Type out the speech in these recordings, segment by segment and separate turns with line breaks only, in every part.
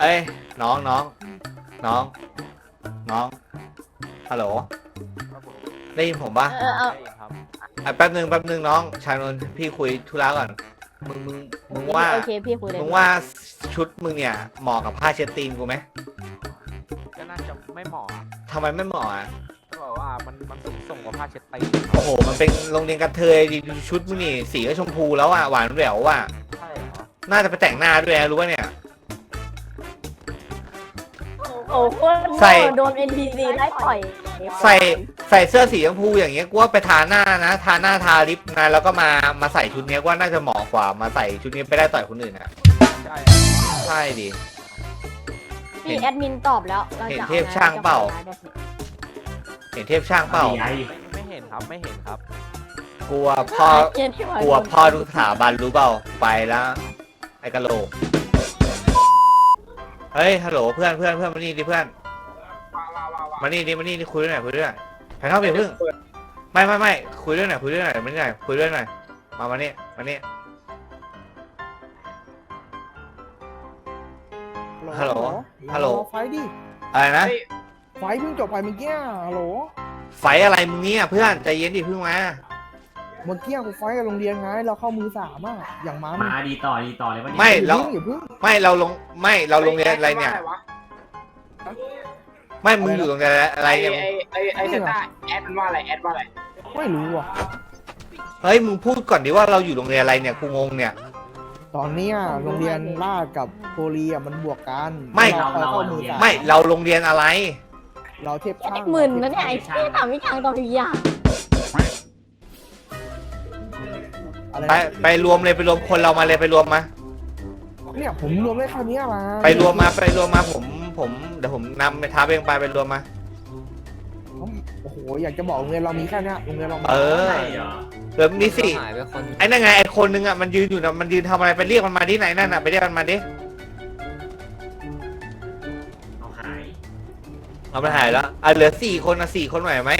เอ้ยน้องน้องน้องน้องฮัลโหล
ครับผม
ได้ยินผมปะ
เออเอา
ได้ครับ
อะแป๊บนึงแป๊บนึงน้องชายนนท์พี่คุยธุระก่อนมึงมึงมึงว่า
โอเคพี่คุยเลย
มึงว่าชุดมึงเนี่ยเหมาะกับผ้าเช็ดตีนกูไหม
ก็น่าจะไม่เหมาะอะ
ทำไมไม่เหมาะอะ
ก็บอกว่ามันมันสูงส่งกว่าผ้าเช็ดตีน
โอ้โหมันเป็นโรงเรียนกระเทยดิดูชุดมึงนี่สีก็ชมพูแล้วอะหวานแหววอะ
ใช่เหรอ
น่าจะไปแต่งหน้าด้วยนะรู้ป่ะเนี่ย
โอ้โห
ใส่
โดน NPC ไล่ต่อย
ใส่ใส่เสื้อสีชมพูอย่างเงี้ยกูว่าไปทาหน้านะ ทาหน้าทาลิปนะแล้วก็มามาใส่ชุดเนี้ยกูว่าน่าจะเหมาะกว่ามาใส่ชุดนี้ไปได้ต่อยคนอื่นอะ
ใช่
ใช่ดิ
พี่แอดมินตอบแล้วรจะ
เห็นเทพช่างเปล่า เห็นเทพช่างเปล่า
ไม่ไม่เห็นครับไม่เห็นครับ
กลัวพ่อ
เขียนที่ไว้
กลัวพ่อทุกสถาบันรู้เปล่าไปแล้วไอ้กะโหลก เฮ้ยฮัลโหลเพื่อนเพื่อนเพื่อนมานี่ดิเพื่อนมานี่ดิมานี่ดิคุยด้วยหน่อยคุยด้วยหน่อยแพนเข้าไปพึ่งไม่ไม่ไม่คุยด้วยหน่อยคุยด้วยหน่อยมานี่หน่อยคุยด้วยหน่อยมามานี่มานี่ฮัลโหลฮัลโหล
ไฟดิ
อะไรนะ
ไฟเพิ่งจบไปเมื่อกี้ฮัลโหล
ไฟอะไรมึงเนี่ยเพื่อนใจเย็นดิเพิ่งมา
เมื่อกี้กูไฟกับโรงเรียนไงเราเข้ามือสามอะอย่างมัน
มาดีต่อดีต่อเลยวันนี้
ไม่
อย่า
เรา
เพิ่งอย่าเพิ่ง
ไม่เราลงไม่เราโรงเรียนอะไรเนี่ย ไม่มึงอยู่โรงเรียนอะไรเนี่ย
ไอไอไอเซนต้าแอดมันว่าอะไรแอดว่าอะไร
ไม่รู้อะ
เฮ้ยมึงพูดก่อนดิว่าเราอยู่โรงเรียนอะไรเนี่ยกูงงเนี่ย
ตอนเนี้ยโรงเรียนลาดกับโพลีอะมันบวกกัน
ไม่
เราเข้ามือสาม
ไม่เราโรงเรียนอะไร
เราเทียบช่าง
หมื่นนะเนี่ยไอ้ที่ถามวิชาตอนทุกอย่าง
อะไร
ไปไปรวมเลยไปรวมคนเรามาเลยไปรวมมา
เนี่ยผมรวมได้แค่เนี้ยมา
ไปรวมมาไปรวมมาผมผมเดี๋ยวผมนำไปท้าเองไปไปรวมมา
โอ้โหอยากจะบอกโรงเรียนเรามีแค่เนี้ยโรงเรียนเรามี
เออ
ใช่เหรอ
เริ่มนี่สิ
หายไปคน
ไอ้นั่นไงไอ้คนนึงอะมันยืนอยู่นะมันยืนทำอะไรไปเรียกมันมาที่ไหนนั่นน่ะไปเรียกมันมาดิ
เอาหาย
เอามันหายแล้วอะเหลือสี่คนนะสี่คนไหวไหม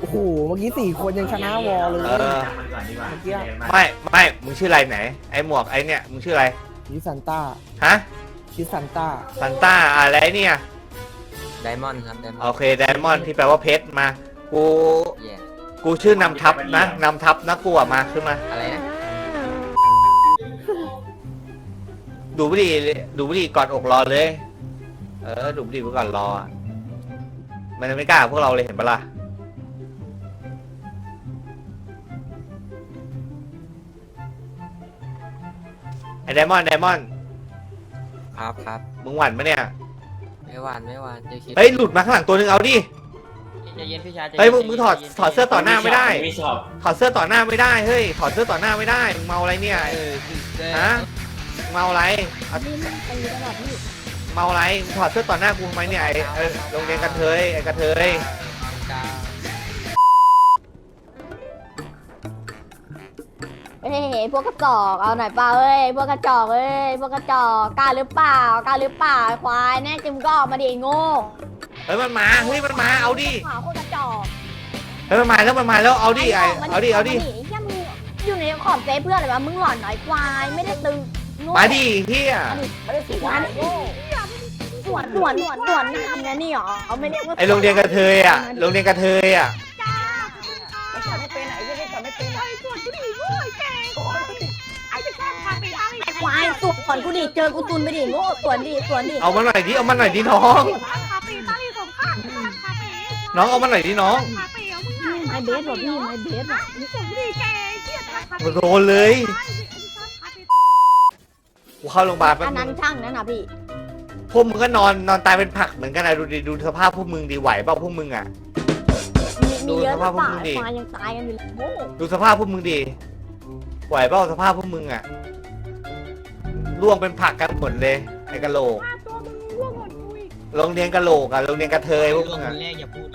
โอ้โห เมื่อกี้สี่คนยังชนะวอลเลย
เออ
จำมันก่อนดีกว่า
เมื่อกี้
เดี๋ยวมา
ไม่ไม่มึงชื่ออะไรไหน ไอ้หมวกไอ้เนี่ยมึงชื่ออะไร
ชิซันต้า
ฮะ
ชิซันต้า
ซันต้าอะไรเนี่ย
ไดมอนด์ครับไดมอน
โอเคไดมอนด์ที่แปลว่าเพชรมา กู
แย่
กูชื่อนำทัพนะนำทัพนะกูอะมาขึ้นมา
อะไรนะ
ดูบุหรี่ดูบุหรี่ก่อนอกรอเลย เออ ดูบุหรี่ไว้ก่อนรออะมันจะไม่กล้ากับพวกเราเลยเห็นปะล่ะ ไอ้ไดมอนด์ไดมอนด์
ครับครับ
มึงหวั่นปะเนี่ย
ไม่หวานไม่หวานจะคิด
เฮ้ยหลุดมาข้างหลังตัวนึงเอาดิ
ใจเย็นพี่ชาย
เฮ้ยมึงมึงถอดถอดเสื้อต่อหน้าไม่ได้
ไม่ชอบ
ถอดเสื้อต่อหน้าไม่ได้เฮ้ยถอดเสื้อต่อหน้าไม่ได้มึงเมาอะไรเนี่ย
เออ
ฮะมึงเมาอะไรเอา
นี่มันตีตลอดพี่
เมาอะไรมึงถอดเสื้อต่อหน้ากูทำไมเนี่ยไอ้ไอ้โรงเรียนกระเทยไอ้กระเทย
เอ้ ยพวกกระจอกเอาหน่อยเปล่าเอ้ยพวกกระจอกเอ้ยพวกกระจอกกล้าหรือเปล่ากล้าหรือเปล่าไอ้ควายแน่จริงก็ออกมาดิไอ้โง่
เฮ้ยมันมาเฮ้ยมันมาเอาดิ
ขวาพวกกระจอก
เฮ้ยมันมาแล้วมันมาแล้วเอาดิไอ้เอาดิเอาดิ
ไอ้เหี้ยมึงอยู่ในขอบเซฟเพื่อนอะไรวะมึงหลอนหน่อยควายไม่ได้ตึงโง่
มาดิเฮีย
ไม่ได้สวนสวนสวนสวนสวนทำนะนี่หรอเขาไม่เรียกว่า
ไอ้โรงเรียนกระเทยอะโรงเรียนกระเทยอะ
สวนไม่เป็นไหนไม่สวนไม่เป็นไอ้สวนกูดิโง่แกไอ้จะแค่พาไปได้ไอ้ควายสวนกูดิเจอกูตุนไปดิโง่สวนดิสวนดิ
เอามาหน่อยดิเอามาหน่อยดิน้องน้องเอามาหน่อยดิน้อง
ไม้เบสว่ะพี่ไม้เบสว่ะ
มันโดนเลยกูเข้าโรงพยาบาลแป๊บ
อัน
นึ
นั้น
ง
ช่างนั่นนะพี่
พวกมึงก็นอนนอนตายเป็นผักเหมือนกันนะดูดิดูสภาพพวกมึงดีไหวเปล่าพวกมึงอะ
มีมีเยอะ
ดูส
หรื
ภาพ
อเปล่า
พวกมึงดิ
ไอ้ควายยังตายกันอยู่เลยโง่
ดูสภาพพวกมึงดีไหวเปล่าสภาพพวกมึงอะร่วงเป็นผักกันหมดเลยไอ้กะโหลกโรงเรียนกะโหลกอะโรงเรียนกระเทยพวกมึงอะ
แรกอย่าพูด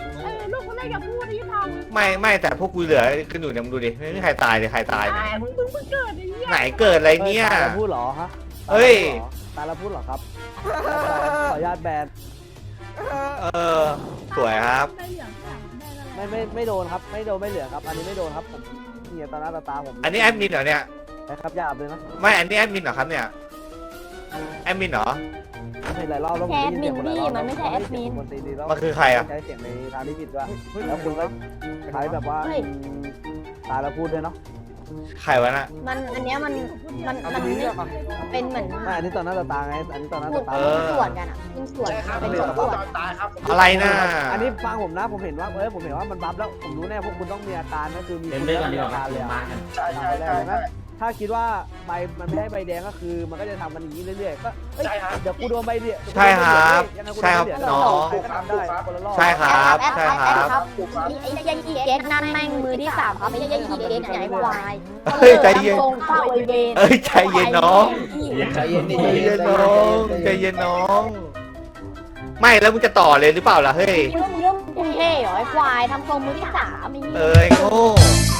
ลูกคนแรกอย่าพูดที่ท
ไม่ไม่แต่พวกกูเหลือกันอยู่เนี่ยมึงดูดิไม่มีใครตายเลยใครตายเนี่ยำ
มึงเพิ่งเพิ่งเกิดไอ้เหี้ย
ไหนเกิดอะไรเนี่ย
ตาเราพูดเหรอฮะ
เฮ้ย
ตาเราพูดเหรอครับขออนุญาตแบน
เออสวยครับ
ไม่ไม่ไม่โดนครับ ไม่โดนไม่เหลือครับ อันนี้ไม่โดนครับผมเนี่ยตาหน้าตาตาผม
อันนี้แอดมินเหรอเนี่ย
นะครับหยาบเลยนะ
ไม่ อันนี้แอดมินเหรอครับเนี่ย แอดมินเหรอ
ผมเห็นหลายรอบแล้วผมได้ยินเสียงคนหลายรอบ
แอดมินพี่มันไม่ใช่แอดมิน
คนตีดีแล้ว
มันคือใครอะ
ใช้เสียงในทางที่ผิดด้วยแล้วคุณก็ใช้แบบว่า
เฮ้ย
ตายแล้วพูดด้วยเนาะ
ใครวะน่ะ
มันอันเนี้ยมันมัน
เอา
มัน
ไป
ไม่
เรื่องก่อน
เป็นเหมือน
ไม่อันนี้ตอนหน้าต่อตาไง อันนี้ตอนหน้า
พู
ต่
ด
อตา
เป็นส่วนกันอะเป็นส่วน
ใช่ครับ
เป็น
เป็น
ส่วน
ตัว
ส่วน
ตายครับ
อะไรน่ะ
อันนี้ฟังผมนะ ผมเห็นว่า เออผมเห็นว่ามันบัฟแล้ว ผมรู้แน่พวกคุณต้องมีอาการก็คือมี
เล่น
คุณ
ด้วยกั
ต้อนง
ดี
มี
กว่า
อาการ
ล
เลย
ง
อะ
มากัน
ใช่ใช่
ใช่
ใช่
ไหมถ้าคิดว่าใบมันไม่ให้ใบแดงก็คือมันก็จะทำกันอย่างนี้เรื่อยๆก็เอ้ย
ใช่ครับ
เดี๋ยวกูโดนใบเดียว
ใช่ครับใช่ครับน้อง
ใครก็ทำได้คนละรอบ
ใช่ครับ
แอด
ใช่
แอด
ค
แอ
รั
ด
บ
ครับไอ้ไอ้ยัยอีเกตนั่นแม่งมือที่สามครับไอ้ยัยอีเกตใหญ่ควาย
เฮ้ยใจเย็น
ตรงเข้าไอเวน
เอ้ยใจเย็นน้อง
ใจเย็นดิ
ใจเย็นน้องใจเย็นน้อง ไม่แล้วมึงจะต่อเลยหรือเปล่าล่ะเฮ้ย
เรื่องเรื่องมึงเท่เหรอไอ้ควายทำทรงมือที่สามไอ้
เออไอ้โง่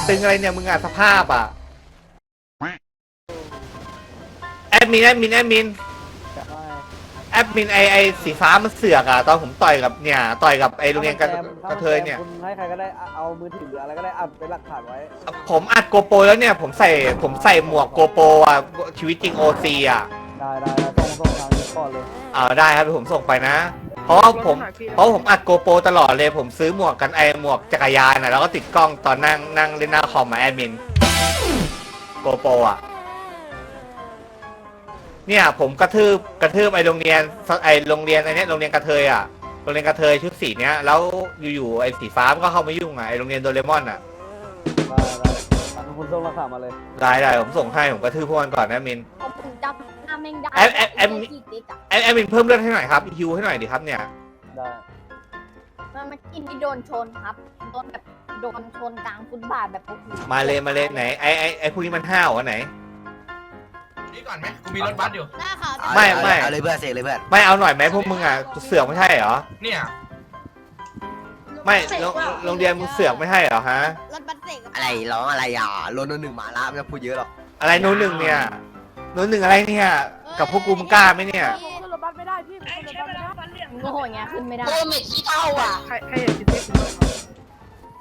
ตึงอะไรเนี่ยมึงอะสภาพอะแอดมินแอดมินแอดมิน แอดมินไอไอสีฟ้ามันเสือกอะตอนผมต่อยกับเนี่ยต่อยกับไอโรงเรียนกระกระเทยเนี่ย
คุณให้ใครก็ได้เอามือถือหรืออะไรก็ได้อัดเป็นหลักฐานไว้
ผมอัดโกโปรแล้วเนี่ยผมใส่ผมใส่หมวกโกโปรอะชีวิตจริงโอซีอะ
ได้ได้ได้ต้องต้องทางนี้ก่อนเลย
เออได้ครับเดี๋ยวผมส่งไปนะ เพราะว่าผมเพราะผมอัดโกโปรตลอดเลยผมซื้อหมวกกันไอหมวกจักรยานนะแล้วก็ติดกล้องตอนนั่งนั่งเล่นหน้าคอมมาแอดมินโกโปรอะ เนี่ยผมกระทืบกระทืบไอโรงเรียนไอโรงเรียนไอเนี้ยโรงเรียนกระเทยอะโรงเรียนกระเทยชุดสีเนี้ยแล้วอยู่ๆไอสีฟ้ามันก็เข้ามายุ่งอะไอโรงเรียนโดเรมอนอะ
ได้ได้ทาคุณส่งราคามาเลย
ได้ได้ผมส่งให้ผมกระทืบพวกมันก่อนนะมิน
ผมจำหน้าแม่งได้
แอดแอดแอดไอแอดมินเพิ่มเลือดให้หน่อยครับฮิวให้หน่อยดิครับเนี่ย
ได้
มันมากินที่โดนชนครับโดนแบบโดนชนกลางฟุตบาทแบบโอ้โห
มาเลยมาเลยไหนไอไอไอพวกนี้มันห้าวอันไหน
นี่ก่อนไหมกูมีรถบัสอยู่
หน้าขาว
ไม่ไม่
เอาเลยเพื่อนเสกเลยเพื่อน
ไม่เอาหน่อยไหมพวกมึงอะเสือกไม่ใช่เหรอ
เนี่ย
ไม่โรงโรงเรียนมึงเสือกไม่ใช่เหรอฮะ
รถบัสเสก
อะไรร้องอะไรอะรถโนนหนึ่งหมาละไม่ต้องพูดเยอะหรอก
อะไรโน้นหนึ่งเนี่ยโน้นหนึ่งอะไรเนี่ย กับพวกกูมึงกล้าไหมเนี่ย
ขึ้นรถบัสไม่ได้พี่ขึ้นรถบัสไม่ได้
โง่อย่างเงี้ยขึ้นไม่ได้
โอ้เม็ดขี้เท่าอะ
ใครใครอยากกินเทป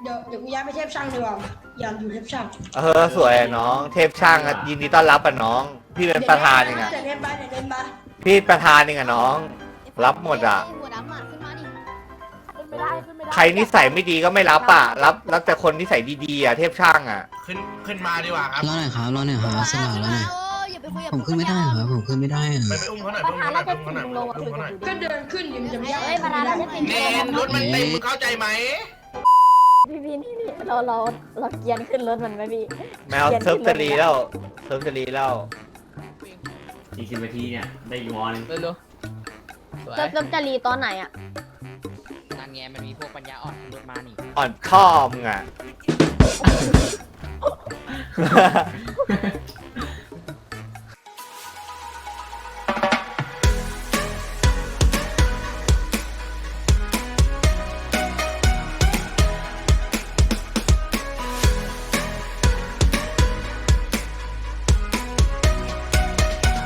เดี๋ยวเดี๋ยวกูย้ายไปเทพช่างดีกว่าอยากอยู่เทพช่าง
เออสวยอะน้อง เทพช่างอะยินดีต้อนรับอะน้อง พี่เป็นประธานเองอะ
เดี๋ยวเล่นบ้านเดี๋ยวเล่นบ้าน
พี่ประธานเองอะน้อง รับหมดอะ
หัวดำอะขึ้นมาดิ
ขึ้นไม่ได้ขึ้นไม่ได้
ใครนิสัยไม่ดีก็ไม่รับอะ รับรับแต่คนนิสัยดีๆอะเทพช่างอะ
ขึ้นขึ้นมาดีกว่าครับ
รอหน่อยครับรอหน่อยครับสลาแล้วหน่อย
เอออย่าไปคุยกับ
ผมขึ้นไม่ได้ครับผมขึ้นไม่ได้อะ
ไปไปอุ้มเขาหน่อย
ป
ไประอุ้ม
ธาน
เขาหน่
รา
อย
ช
ไปอุ้ม
สิ
เขา
ง
หน่อย
ห์ลงมาคุยกับกู
ก็เดินขึ้นอยู่มันจะยาก
เฮ้ยประธานราชสิงห์
เนนรถมันเต็มมึงเข้าใจไหม
พี่พี่นี่นี่เราเราเราเกียนขึ้นรถมันไหมพี่
แมวเซิร์ฟจะรีแล้วเซิร์ฟจะรีแล้ว
อีกสิบนาทีเนี่ยได้อีกวอลนึง
เร็วๆสวย
จะจะจะรีตอนไหนอะ
นั่นไงมันมีพวกปัญญาอ่อนรถมานี่
อ่อนข้อมึงอะ